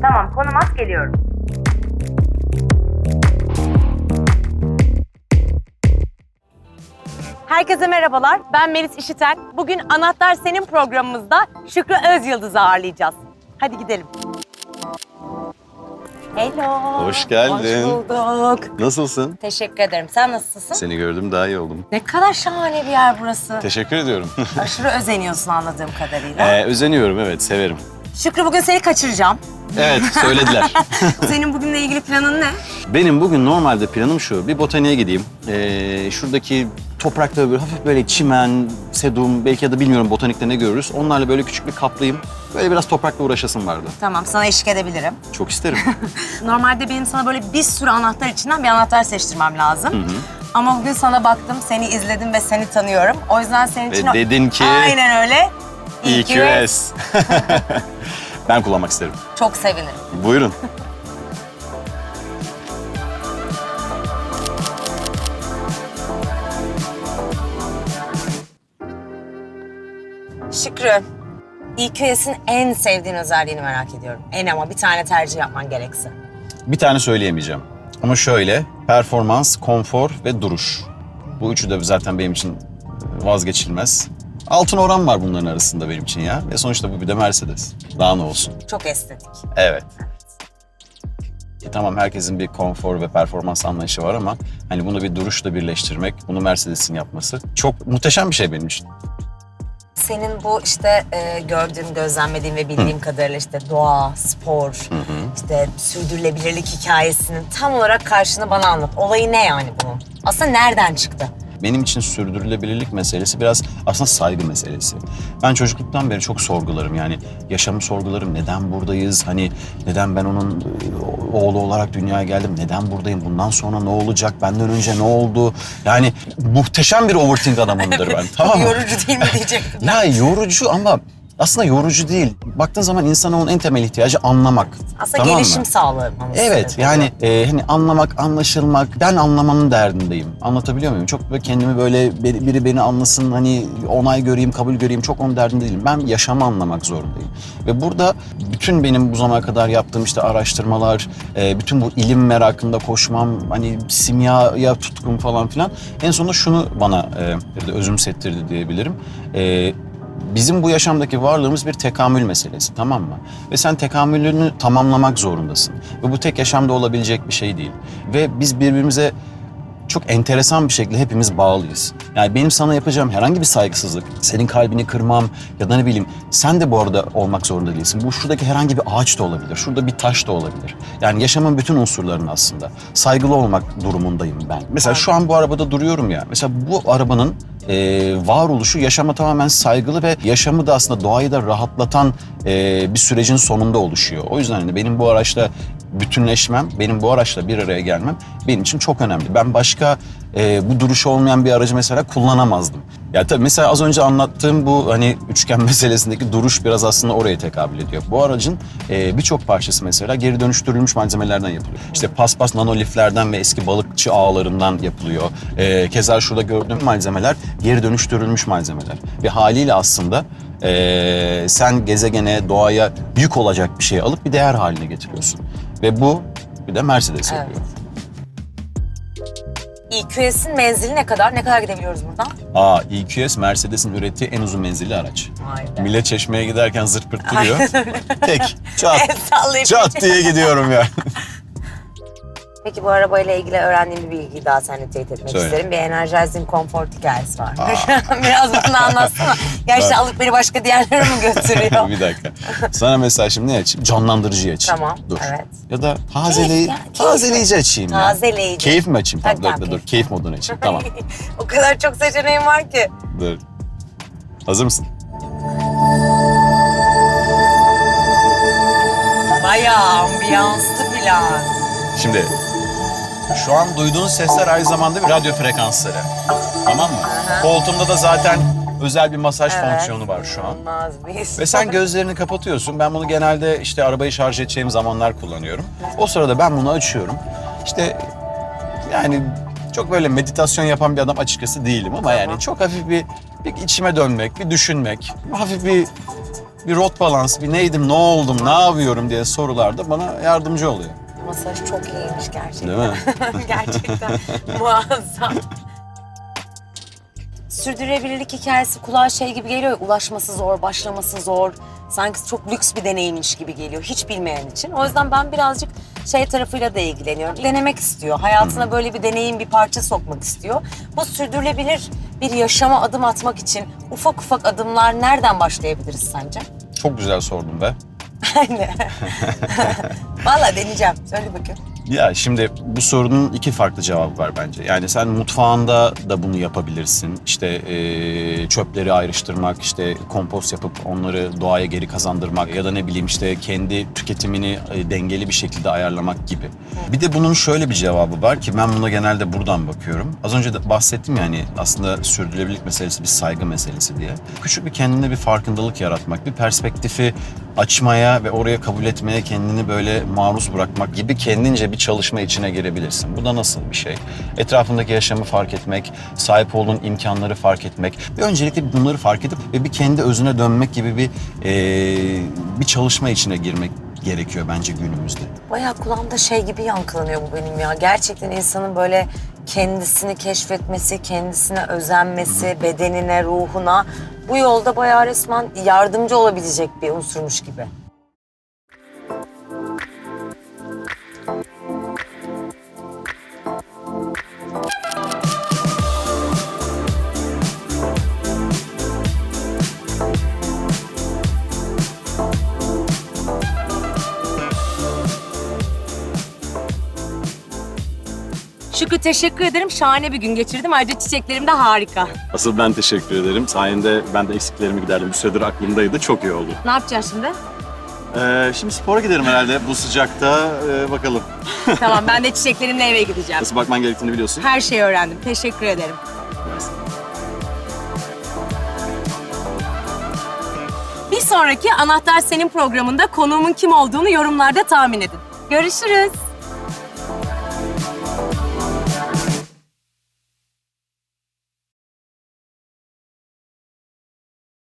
Tamam konum at geliyorum. Herkese merhabalar. Ben Melis İşiten. Bugün Anahtar Senin programımızda Şükrü Özyıldız'ı ağırlayacağız. Hadi gidelim. Hello. Hoş geldin. Hoş bulduk. Nasılsın? Teşekkür ederim. Sen nasılsın? Seni gördüm daha iyi oldum. Ne kadar şahane bir yer burası. Teşekkür ediyorum. Aşırı özeniyorsun anladığım kadarıyla. ee, özeniyorum evet severim. Şükrü bugün seni kaçıracağım. Evet söylediler. Senin bugünle ilgili planın ne? Benim bugün normalde planım şu. Bir botaniğe gideyim. Ee, şuradaki toprakta böyle hafif böyle çimen, sedum belki ya da bilmiyorum botanikte ne görürüz. Onlarla böyle küçük bir kaplayayım. Böyle biraz toprakla uğraşasım vardı. Tamam sana eşlik edebilirim. Çok isterim. Normalde benim sana böyle bir sürü anahtar içinden bir anahtar seçtirmem lazım. Ama bugün sana baktım, seni izledim ve seni tanıyorum. O yüzden senin için... Ve dedin ki Aynen öyle. EQS. ben kullanmak isterim. Çok sevinirim. Buyurun. Şükrü, EQS'in en sevdiğin özelliğini merak ediyorum. En ama bir tane tercih yapman gerekse. Bir tane söyleyemeyeceğim. Ama şöyle, performans, konfor ve duruş. Bu üçü de zaten benim için vazgeçilmez. Altın oran var bunların arasında benim için ya. Ve sonuçta bu bir de Mercedes. Daha ne olsun? Çok estetik. Evet. E tamam herkesin bir konfor ve performans anlayışı var ama hani bunu bir duruşla birleştirmek, bunu Mercedes'in yapması çok muhteşem bir şey benim için. Senin bu işte e, gördüğüm, gözlemlediğim ve bildiğim kadarıyla işte doğa, spor, işte sürdürülebilirlik hikayesinin tam olarak karşını bana anlat. Olayı ne yani bunun? Aslında nereden çıktı? Benim için sürdürülebilirlik meselesi biraz aslında saygı meselesi. Ben çocukluktan beri çok sorgularım yani yaşamı sorgularım. Neden buradayız? Hani neden ben onun e, oğlu olarak dünyaya geldim? Neden buradayım? Bundan sonra ne olacak? Benden önce ne oldu? Yani muhteşem bir overthink adamımdır ben. tamam mı? Yorucu değil mi diyecektim. Ya yorucu ama aslında yorucu değil. Baktığın zaman insanoğlunun en temel ihtiyacı anlamak. Aslında Tamam mı? gelişim sağlamanız. Evet yani e, hani anlamak, anlaşılmak, ben anlamanın derdindeyim. Anlatabiliyor muyum? Çok böyle kendimi böyle biri, biri beni anlasın, hani onay göreyim, kabul göreyim çok onun derdinde değilim. Ben yaşamı anlamak zorundayım. Ve burada bütün benim bu zamana kadar yaptığım işte araştırmalar, e, bütün bu ilim merakında koşmam, hani simyaya tutkum falan filan en sonunda şunu bana e, özümsettirdi diyebilirim. E, Bizim bu yaşamdaki varlığımız bir tekamül meselesi tamam mı? Ve sen tekamülünü tamamlamak zorundasın. Ve bu tek yaşamda olabilecek bir şey değil. Ve biz birbirimize çok enteresan bir şekilde hepimiz bağlıyız. Yani benim sana yapacağım herhangi bir saygısızlık, senin kalbini kırmam ya da ne bileyim sen de bu arada olmak zorunda değilsin. Bu şuradaki herhangi bir ağaç da olabilir, şurada bir taş da olabilir. Yani yaşamın bütün unsurlarını aslında saygılı olmak durumundayım ben. Mesela şu an bu arabada duruyorum ya. Mesela bu arabanın e, varoluşu yaşama tamamen saygılı ve yaşamı da aslında doğayı da rahatlatan e, bir sürecin sonunda oluşuyor. O yüzden hani benim bu araçla bütünleşmem, benim bu araçla bir araya gelmem benim için çok önemli. Ben başka e, bu duruşu olmayan bir aracı mesela kullanamazdım. Ya tabii mesela az önce anlattığım bu hani üçgen meselesindeki duruş biraz aslında oraya tekabül ediyor. Bu aracın e, birçok parçası mesela geri dönüştürülmüş malzemelerden yapılıyor. İşte paspas nanoliflerden ve eski balıkçı ağlarından yapılıyor. E, keza şurada gördüğüm malzemeler geri dönüştürülmüş malzemeler. Ve haliyle aslında e, sen gezegene, doğaya yük olacak bir şey alıp bir değer haline getiriyorsun. Ve bu bir de Mercedes Evet. yapıyor. EQS'in menzili ne kadar? Ne kadar gidebiliyoruz buradan? Aa, EQS Mercedes'in ürettiği en uzun menzilli araç. Vay be. Millet çeşmeye giderken zırt pırt duruyor. Tek, çat, El sallayıp çat diye gidiyorum ya. Peki bu arabayla ilgili öğrendiğim bir bilgiyi daha seninle teyit etmek Söyle. isterim. Bir Energizing Comfort hikayesi var. Biraz bunu anlatsana. Ben- alıp beni başka diğerlere mi götürüyor? bir dakika. Sana mesela şimdi ne açayım? Canlandırıcıyı açayım. Tamam, Dur. evet. Ya da tazeleyi, ya, keyif. tazeleyici açayım ya. Tazeleyici. Keyif mi açayım? Tamam, Tamam, dur, dur, dur. keyif. Modunu açayım. Tamam, o kadar çok seçeneğim var ki. dur. Hazır mısın? Bayağı ambiyanslı falan. Şimdi şu an duyduğunuz sesler aynı zamanda bir radyo frekansları. Tamam mı? Aha. Koltuğumda da zaten özel bir masaj Evet. fonksiyonu var şu an. Ve sen gözlerini kapatıyorsun. Ben bunu genelde işte arabayı şarj edeceğim zamanlar kullanıyorum. O sırada ben bunu açıyorum. İşte yani çok böyle meditasyon yapan bir adam açıkçası değilim ama Tamam. yani çok hafif bir, bir içime dönmek, bir düşünmek, hafif bir bir rot balans, bir neydim, ne oldum, ne yapıyorum diye sorularda bana yardımcı oluyor. Masaj çok iyiymiş gerçekten. Değil mi? gerçekten muazzam. Sürdürülebilirlik hikayesi kulağa şey gibi geliyor ulaşması zor, başlaması zor. Sanki çok lüks bir deneyimmiş gibi geliyor hiç bilmeyen için. O yüzden ben birazcık şey tarafıyla da ilgileniyorum. Denemek istiyor. Hayatına böyle bir deneyim, bir parça sokmak istiyor. Bu sürdürülebilir bir yaşama adım atmak için ufak ufak adımlar nereden başlayabiliriz sence? Çok güzel sordun be. Vallahi deneyeceğim. Söyle bakayım. Ya şimdi bu sorunun iki farklı cevabı var bence. Yani sen mutfağında da bunu yapabilirsin. İşte eee, çöpleri ayrıştırmak, işte kompost yapıp onları doğaya geri kazandırmak ya da ne bileyim işte kendi tüketimini e, dengeli bir şekilde ayarlamak gibi. Bir de bunun şöyle bir cevabı var ki ben buna genelde buradan bakıyorum. Az önce de bahsettim yani aslında sürdürülebilirlik meselesi bir saygı meselesi diye. Küçük bir kendine bir farkındalık yaratmak, bir perspektifi açmaya ve oraya kabul etmeye kendini böyle maruz bırakmak gibi kendince bir çalışma içine girebilirsin. Bu da nasıl bir şey? Etrafındaki yaşamı fark etmek, sahip olduğun imkanları fark etmek ve öncelikle bunları fark edip ve bir kendi özüne dönmek gibi bir eee, bir çalışma içine girmek gerekiyor bence günümüzde. Bayağı kulağımda şey gibi yankılanıyor bu benim ya. Gerçekten insanın böyle kendisini keşfetmesi, kendisine özenmesi, bedenine, ruhuna bu yolda bayağı resmen yardımcı olabilecek bir unsurmuş gibi. Şükrü teşekkür ederim. Şahane bir gün geçirdim. Ayrıca çiçeklerim de harika. Asıl ben teşekkür ederim. Sayende ben de eksiklerimi giderdim. Bir süredir aklımdaydı. Çok iyi oldu. Ne yapacağız şimdi? Ee, şimdi spora giderim herhalde bu sıcakta. Ee, bakalım. tamam ben de çiçeklerimle eve gideceğim. Nasıl bakman gerektiğini biliyorsun. Her şeyi öğrendim. Teşekkür ederim. Bir sonraki Anahtar Senin programında konuğumun kim olduğunu yorumlarda tahmin edin. Görüşürüz.